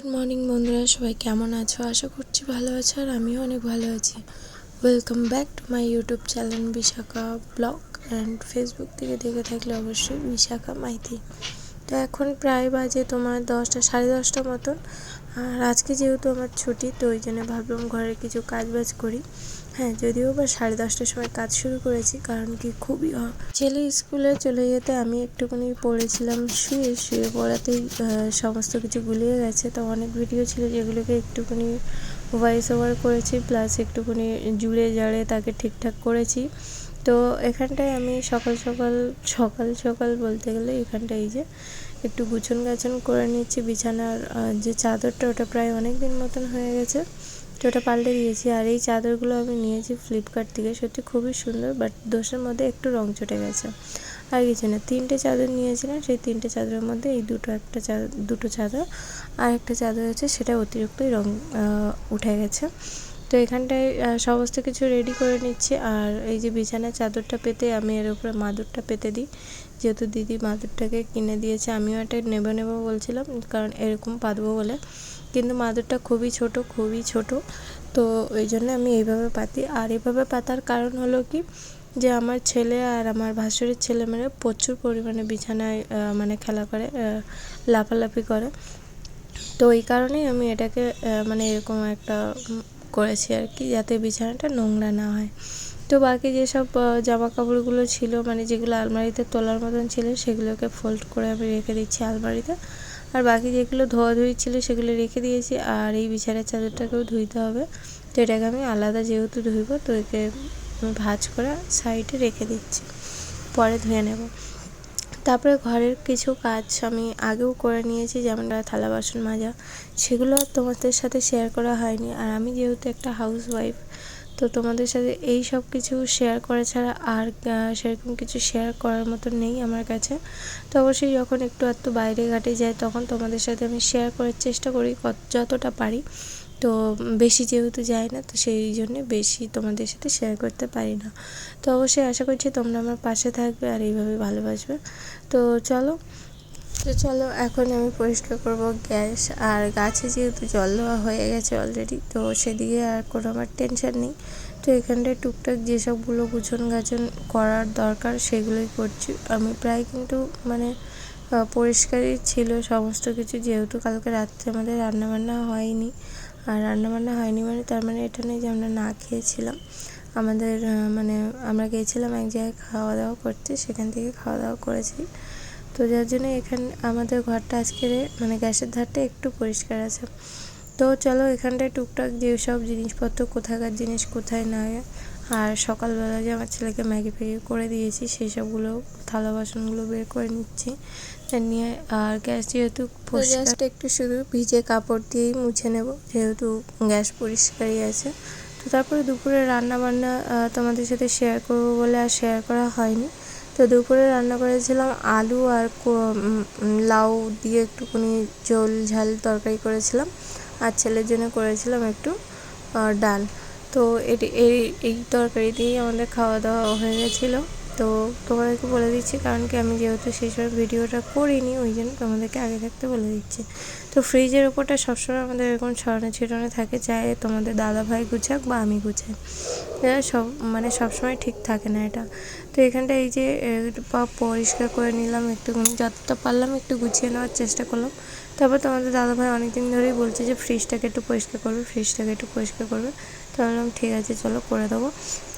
Good morning বন্ধুরা, সবাই কেমন আছো? আশা করছি ভালো আছো আর আমিও অনেক ভালো আছি। Welcome back to my YouTube channel Bishakha blog and Facebook থেকে দেখে থাকলে অবশ্যই বিশাখা মাইতি তো এখন প্রায় বাজে তোমার দশটা, সাড়ে দশটা মতন। আর আজকে যেহেতু আমার ছুটি, তো ওই জন্য ভাবলাম ঘরে কিছু কাজ বাজ করি। হ্যাঁ যদিও বা সাড়ে দশটার সময় কাজ শুরু করেছি, কারণ কি খুবই ছেলে স্কুলে চলে যেতে আমি একটুখানি পড়েছিলাম শুয়ে শুয়ে পড়াতেই সমস্ত কিছু গুলিয়ে গেছে। তো অনেক ভিডিও ছিল যেগুলোকে একটুখানি ভয়েস ওভার করেছি প্লাস একটুখানি জুড়ে জাড়ে তাকে ঠিকঠাক করেছি। তো এখানটায় আমি সকাল সকাল সকাল সকাল বলতে গেলে এখানটায় এই যে একটু গুছন গাছন করে নিচ্ছি বিছানার যে চাদরটা ওটা প্রায় অনেক দিন মতন হয়ে গেছে, তো ওটা পাল্টে দিয়েছি। আর এই চাদরগুলো আমি নিয়েছি ফ্লিপকার্ট থেকে, সত্যি খুবই সুন্দর বাট দোষের মধ্যে একটু রং চটে গেছে। আর কিছু না, তিনটে চাদর নিয়েছিলাম, সেই তিনটে চাদরের মধ্যে এই দুটো একটা চাদর দুটো চাদর আর একটা চাদর আছে সেটা অতিরিক্তই রং উঠে গেছে। তো এখানটায় সমস্ত কিছু রেডি করে নিচ্ছি। আর এই যে বিছানার চাদরটা পেতে আমি এর উপরে মাদুরটা পেতে দিই। যেহেতু দিদি মাদুরটাকে কিনে দিয়েছে, আমিও এটা নেব নেব বলছিলাম, কারণ এরকম পাতবো বলে। কিন্তু মাদুরটা খুবই ছোট খুবই ছোট। তো ওই জন্য আমি এইভাবে পাতি। আর এইভাবে পাতার কারণ হলো কি, যে আমার ছেলে আর আমার ভাসুরের ছেলে মেয়ে প্রচুর পরিমাণে বিছানায় মানে খেলা করে লাফালাফি করে। তো এই কারণেই আমি এটাকে মানে এরকম একটা করেছি আর কি, যাতে বিছানাটা নোংরা না হয়। তো বাকি যেসব জামা কাপড়গুলো ছিল মানে যেগুলো আলমারিতে তোলার মতন ছিল, সেগুলোকে ফোল্ড করে আমি রেখে দিচ্ছি আলমারিতে। আর বাকি যেগুলো ধোয়াধুয়ি ছিল, সেগুলো রেখে দিয়েছি। আর এই বিছানার চাদরটাকেও ধুইতে হবে। তো এটাকে আমি আলাদা যেহেতু ধুইব, তো একে আমি ভাজ করে সাইডে রেখে দিচ্ছি। পরে ধুয়ে নেব। তারপরে ঘরের কিছু কাজ আমি আগেও করে নিয়েছি, যেমন থালা বাসন মাজা। সেগুলো তোমাদের সাথে শেয়ার করা হয়নি। আর আমি যেহেতু একটা হাউস ওয়াইফ তো তোমাদের সাথে এই সব কিছু শেয়ার করা ছাড়া আর সেরকম কিছু শেয়ার করার মতো নেই আমার কাছে। তো অবশ্যই যখন একটু একটু বাইরে ঘাটে যাই, তখন তোমাদের সাথে আমি শেয়ার করার চেষ্টা করি যতটা পারি। তো বেশি যেহেতু যায় না, তো সেই জন্য বেশি তোমাদের সাথে শেয়ার করতে পারি না। তো অবশ্যই আশা করছি তোমরা আমার পাশে থাকবে আর এইভাবে ভালোবাসবে। তো চলো তো চলো এখন আমি পরিষ্কার করব গ্যাস। আর গাছে যেহেতু জল দেওয়া হয়ে গেছে অলরেডি তো সেদিকে আর কোনো আমার টেনশন নেই। তো এখানটায় টুকটাক যেসবগুলো গুছন গাছন করার দরকার সেগুলোই করছি। আমি প্রায় কিন্তু মানে পরিষ্কারই ছিল সমস্ত কিছু, যেহেতু কালকে রাত্রে আমাদের রান্নাবান্না হয়নি। আর রান্নাবান্না হয়নি মানে তার মানে এটা নেই যে আমরা না খেয়েছিলাম। আমাদের মানে আমরা গিয়েছিলাম এক জায়গায় খাওয়া দাওয়া করতে, সেখান থেকে খাওয়া দাওয়া করেছি। তো যার জন্য এখান, আমাদের ঘরটা আজকে মানে গ্যাসের ধারটা একটু পরিষ্কার আছে। তো চলো এখানটায় টুকটাক যেসব জিনিসপত্র কোথাকার জিনিস কোথায় না আর সকালবেলা যে আমার ছেলেকে ম্যাগি ফ্যাগি করে দিয়েছি সেই সবগুলো থালা বাসনগুলো বের করে নিচ্ছি। নিয়ে আর গ্যাস যেহেতু জাস্ট একটু শুধু ভিজে কাপড় দিয়েই মুছে নেব যেহেতু গ্যাস পরিষ্কারই আছে। তো তারপরে দুপুরে রান্না বান্না তোমাদের সাথে শেয়ার করব বলে আর শেয়ার করা হয়নি। তো দুপুরে রান্না করেছিলাম আলু আর লাউ দিয়ে একটুখানি ঝোল ঝাল তরকারি করেছিলাম। আর ছেলের জন্য করেছিলাম একটু ডাল। তো এটি, এই এই তরকারি দিয়েই আমাদের খাওয়া দাওয়া হয়ে গেছিল। তো তোমাদেরকে বলে দিচ্ছি, কারণ কি আমি যেহেতু সেই সময় ভিডিওটা করিনি, ওই জন্য তোমাদেরকে আগে থাকতে বলে দিচ্ছি। তো ফ্রিজের ওপরটা সবসময় আমাদের এরকম ছড়ানো ছিটানো থাকে চাই তোমাদের দাদা ভাই গুছাক বা আমি গুছাই। সব মানে সবসময় ঠিক থাকে না এটা। তো এখানটা এই যে পরিষ্কার করে নিলাম একটুখানি, যতটা পারলাম একটু গুছিয়ে নেওয়ার চেষ্টা করলাম। তারপর তোমাদের দাদাভাই অনেকদিন ধরেই বলছে যে, ফ্রিজটাকে একটু পরিষ্কার করবে, ফ্রিজটাকে একটু পরিষ্কার করবে। ভাবলাম ঠিক আছে, চলো করে দেবো।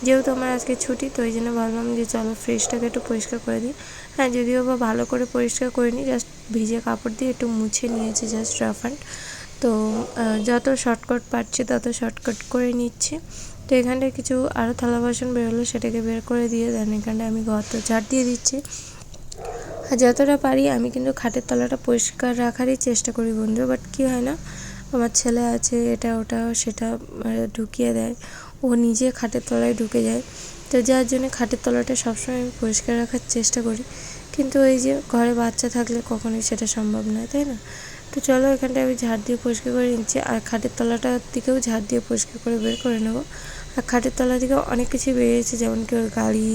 যেহেতু আমার আজকে ছুটি, তো ওই জন্য ভাবলাম যে চলো ফ্রিজটাকে একটু পরিষ্কার করে দিই। হ্যাঁ যদিও বা ভালো করে পরিষ্কার করে নিই জাস্ট ভিজে কাপড় দিয়ে একটু মুছে নিয়েছি জাস্ট রাফ অ্যান্ড তো যত শর্টকাট পাচ্ছি তত শর্টকাট করে নিচ্ছি। তো এখানটায় কিছু আরও থালা বাসন বেরোলো, সেটাকে বের করে দিয়ে দেন এখানটায় আমি ঘর তো ঝাড় দিয়ে দিচ্ছি। আর যতটা পারি, আমি কিন্তু খাটের তলাটা পরিষ্কার রাখারই চেষ্টা করি বন্ধু বাট কী হয় না আমার ছেলে আছে, এটা, ওটা, সেটা ঢুকিয়ে দেয়। ও নিজে খাটের তলায় ঢুকে যায়। তো যার জন্য খাটের তলাটা সবসময় আমি পরিষ্কার রাখার চেষ্টা করি। কিন্তু ওই যে ঘরে বাচ্চা থাকলে কখনোই সেটা সম্ভব নয়, তাই না? তো চলো এখানটা আমি ঝাড় দিয়ে পরিষ্কার করে নিচ্ছি। আর খাটের তলাটার দিকেও ঝাড় দিয়ে পরিষ্কার করে বের করে নেব। আর খাটের তলা থেকে অনেক কিছু বেরিয়েছে, যেমন কি ওর গাড়ি,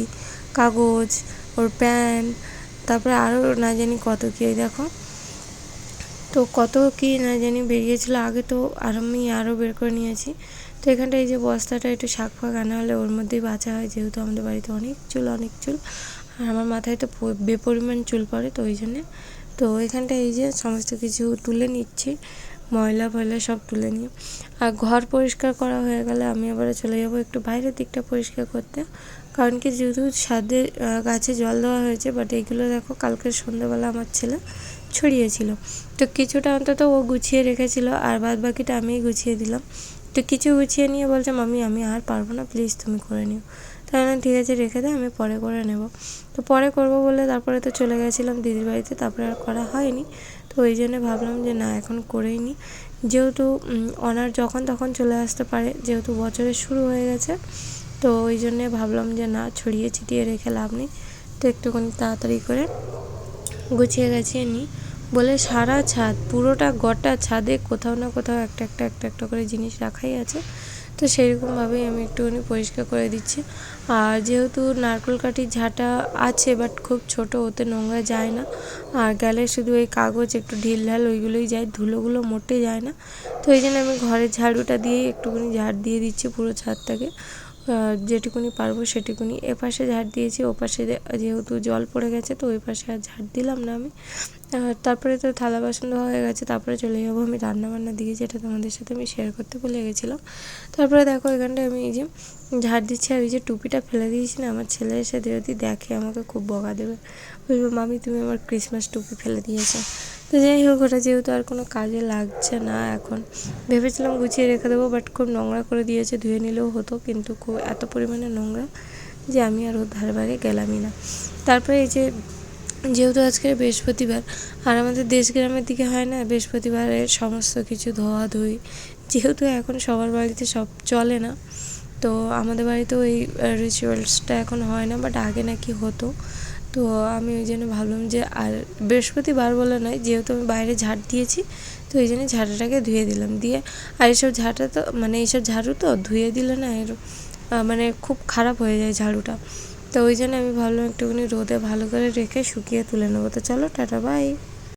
কাগজ, ওর প্যান্ট, তারপরে আরও না জানি কত কী দেখো। তো কত কি না জানি বেরিয়েছিল, আগে তো আর আমি আরও বের করে নিয়েছি। তো এখানটা এই যে বস্তাটা, একটু শাক ফাঁক আনা হলে ওর মধ্যেই বাঁচা হয়, যেহেতু আমাদের বাড়িতে অনেক চুল অনেক চুল। আর আমার মাথায় তো বেপরিমাণ চুল পড়ে, তো ওই জন্যে। তো এখানটা এই যে সমস্ত কিছু তুলে নিচ্ছি, ময়লা ফয়লা সব তুলে নিয়ে। আর ঘর পরিষ্কার করা হয়ে গেলে আমি আবার চলে যাব একটু বাইরের দিকটা পরিষ্কার করতে। কারণ কি, যেহেতু ছাদে গাছে জল দেওয়া হয়েছে বাট এইগুলো দেখো কালকে সন্ধ্যাবেলা আমার ছেলে ছড়িয়েছিল। তো কিছুটা অন্তত ও গুছিয়ে রেখেছিল আর বাদ বাকিটা আমিই গুছিয়ে দিলাম। তো কিছু গুছিয়ে নিয়ে বলছে, মামি, আমি আর পারব না প্লিজ তুমি করে নিও। তাই আমি ঠিক আছে, রেখে দে, আমি পরে করে নেব। তো পরে করব বলে তারপরে তো চলে গেছিলাম দিদির বাড়িতে, তারপরে আর করা হয়নি। তো ওই জন্য ভাবলাম যে, না, এখন করেই নি। যেহেতু অনার যখন তখন চলে আসতে পারে, যেহেতু বছরের শুরু হয়ে গেছে, তো ওই জন্যে ভাবলাম যে, না, ছড়িয়ে ছিটিয়ে রেখে লাভ নেই। তো একটুখানি তাড়াতাড়ি করে গুছিয়ে গাছিয়ে নিই বলে সারা ছাদ, পুরোটা গোটা ছাদে কোথাও না কোথাও একটা একটা একটা একটা করে জিনিস রাখাই আছে। তো সেইরকমভাবেই আমি একটুখানি পরিষ্কার করে দিচ্ছি। আর যেহেতু নারকেল কাঠির ঝাঁটা আছে বাট খুব ছোট, ওতে নোংরা যায় না। আর গেলে শুধু ওই কাগজ, একটু ঢিল ঢাল, ওইগুলোই যায়, ধুলোগুলো মোটে যায় না। তো এই জন্য আমি ঘরের ঝাড়ুটা দিয়েই একটুখানি ঝাড় দিয়ে দিচ্ছি পুরো ছাদটাকে। যেটুকুনি পারব সেটুকুনি। এপাশে ঝাড় দিয়েছি, ওপাশে যেহেতু জল পড়ে গেছে, তো ওই পাশে আর ঝাড় দিলাম না আমি। আর তারপরে তো থালা বাসন ধোয়া হয়ে গেছে, তারপরে চলে যাব আমি রান্নাবান্নার দিকে, যেটা তোমাদের সাথে আমি শেয়ার করতে ভুলে গেছিলাম তারপরে দেখো এখানটায় আমি এই যে ঝাড় দিচ্ছি, আর এই যে টুপিটা ফেলে দিয়েছি না, আমার ছেলে এসে যদি দেখে, আমাকে খুব বকা দেবে। বলব, মামি, তুমি আমার ক্রিসমাস টুপি ফেলে দিয়েছ। তো যাই হোক, ওটা যেহেতু আর কোনো কাজে লাগছে না এখন, ভেবেছিলাম গুছিয়ে রেখে দেবো বাট খুব নোংরা করে দিয়েছে, ধুয়ে নিলেও হতো, কিন্তু খুব এত পরিমাণে নোংরা যে আমি আর ওর ধারে গেলামই না। তারপরে এই যে যেহেতু আজকে বৃহস্পতিবার, আর আমাদের দেশ গ্রামের দিকে হয় না, বৃহস্পতিবারে সমস্ত কিছু ধোয়া ধুই যেহেতু এখন সবার বাড়িতে সব চলে না, তো আমাদের বাড়িতেও এই রিচুয়ালসটা এখন হয় না বাট আগে নাকি হতো। তো আমি ওই জন্য ভাবলাম যে, আর বৃহস্পতিবার বলে নয়, যেহেতু আমি বাইরে ঝাড় দিয়েছি, তো ওই জন্য ঝাঁটাটাকে ধুয়ে দিলাম। দিয়ে, আর এইসব ঝাঁটা তো মানে এইসব ঝাড়ু তো ধুয়ে দিলে না এর মানে খুব খারাপ হয়ে যায় ঝাড়ুটা। তো ওই জন্য আমি ভাবলাম একটুখানি রোদে ভালো করে রেখে শুকিয়ে তুলে নেব। তো চলো, টাটা বাই